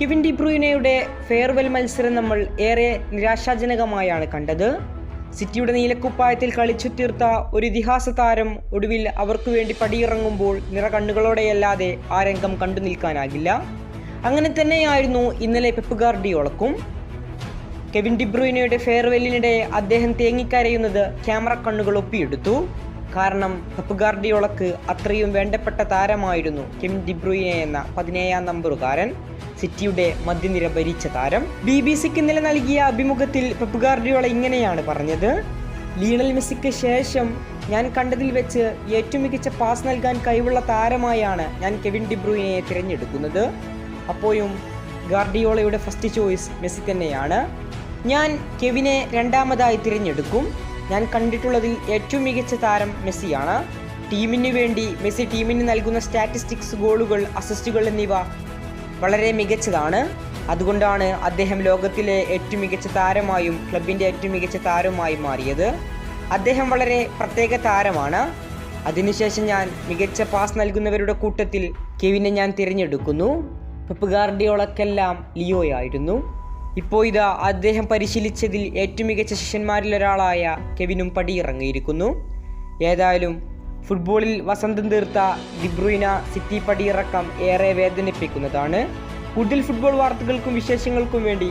Kevin ഡിബ്രൂയിനയുടെ farewell മത്സരം നമ്മൾ ഏറെ നിരാശാജനകമായാണ് കണ്ടത്. സിറ്റിയുടെ നീലക്കുപ്പായത്തിൽ കളിച്ചു തീർത്ത ഒരു ഇതിഹാസ താരം ഒടുവിൽ അവർക്ക് വേണ്ടി പടിയിറങ്ങുമ്പോൾ നിറകണ്ണുകളോടെയല്ലാതെ ആ രംഗം കണ്ടു നിൽക്കാനാകില്ല. അങ്ങനെ തന്നെയായിരുന്നു ഇന്നലെ പെപ്പ് ഗാർഡിയോളക്കും കെവിൻ ഡിബ്രൂയിനയുടെ ഫെയർവെല്ലിനിടെ അദ്ദേഹം തേങ്ങിക്കരയുന്നത് ക്യാമറ കണ്ണുകൾ ഒപ്പിയെടുത്തു. കാരണം പെപ്പ് ഗാർഡിയോളക്ക് അത്രയും വേണ്ടപ്പെട്ട താരമായിരുന്നു കെം ഡിബ്രൂയിനെ എന്ന പതിനേഴാം നമ്പറുകാരൻ. സിറ്റിയുടെ മധ്യനിര ഭരിച്ച താരം. ബി ബി സിക്ക് ഇന്നലെ നൽകിയ അഭിമുഖത്തിൽ പെപ്പ് ഗാർഡിയോള ഇങ്ങനെയാണ് പറഞ്ഞത്. ലീണൽ മെസ്സിക്ക് ശേഷം ഞാൻ കണ്ടതിൽ വെച്ച് ഏറ്റവും മികച്ച പാസ് നൽകാൻ കഴിവുള്ള താരമായാണ് ഞാൻ കെവിൻ ഡിബ്രൂയിനെ തിരഞ്ഞെടുക്കുന്നത്. അപ്പോഴും ഗാർഡിയോളയുടെ ഫസ്റ്റ് ചോയ്സ് മെസ്സി തന്നെയാണ്. ഞാൻ കെവിനെ രണ്ടാമതായി തിരഞ്ഞെടുക്കും. ഞാൻ കണ്ടിട്ടുള്ളതിൽ ഏറ്റവും മികച്ച താരം മെസ്സിയാണ്. ടീമിന് വേണ്ടി മെസ്സി ടീമിന് നൽകുന്ന സ്റ്റാറ്റിസ്റ്റിക്സ് ഗോളുകൾ അസിസ്റ്റുകൾ എന്നിവ വളരെ മികച്ചതാണ്. അതുകൊണ്ടാണ് അദ്ദേഹം ലോകത്തിലെ ഏറ്റവും മികച്ച താരമായും ക്ലബിന്റെ ഏറ്റവും മികച്ച താരമായി മാറിയത്. അദ്ദേഹം വളരെ പ്രത്യേക താരമാണ്. അതിനുശേഷം ഞാൻ മികച്ച പാസ് നൽകുന്നവരുടെ കൂട്ടത്തിൽ കെവിനെ ഞാൻ തിരഞ്ഞെടുക്കുന്നു. പെപ്പ് ഗാർഡിയോളക്കെല്ലാം ലിയോയായിരുന്നു. ഇപ്പോൾ ഇതാ അദ്ദേഹം പരിശീലിച്ചതിൽ ഏറ്റവും മികച്ച ശിഷ്യന്മാരിൽ ഒരാളായ കെവിനും പടിയിറങ്ങിയിരിക്കുന്നു ഏതായാലും ഫുട്ബോളിൽ വസന്തം തീർത്ത ഡിബ്രൂയിന സിറ്റി പടിയിറക്കം ഏറെ വേദനിപ്പിക്കുന്നതാണ്. കൂടുതൽ ഫുട്ബോൾ വാർത്തകൾക്കും വിശേഷങ്ങൾക്കും വേണ്ടി